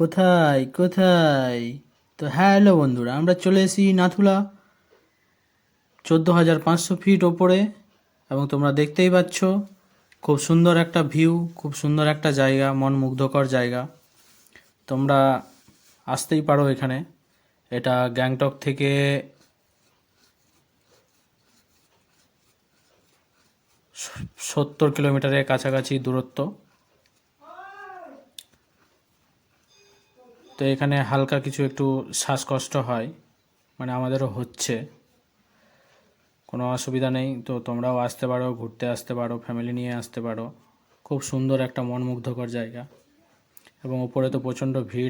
কোথায় কোথায়? তো হ্যাঁ হ্যালো বন্ধুরা, আমরা চলে এসি নাথুলা, চোদ্দ হাজার পাঁচশো ফিট ওপরে এবং তোমরা দেখতেই পাচ্ছ, খুব সুন্দর একটা ভিউ, খুব সুন্দর একটা জায়গা মন মুগ্ধকর জায়গা। তোমরা আসতেই পারো এখানে, এটা গ্যাংটক থেকে সত্তর কিলোমিটারের কাছাকাছি দূরত্ব। তো এখানে হালকা কিছু একটু শ্বাসকষ্ট হয় মানে আমাদেরও হচ্ছে। কোনো অসুবিধা নেই, তো তোমরাও আসতে পারো, ঘুরতে আসতে পারো ফ্যামিলি নিয়ে আসতে পারো। খুব সুন্দর একটা মনমুগ্ধকর জায়গা। এবং ওপরে তো প্রচণ্ড ভিড়।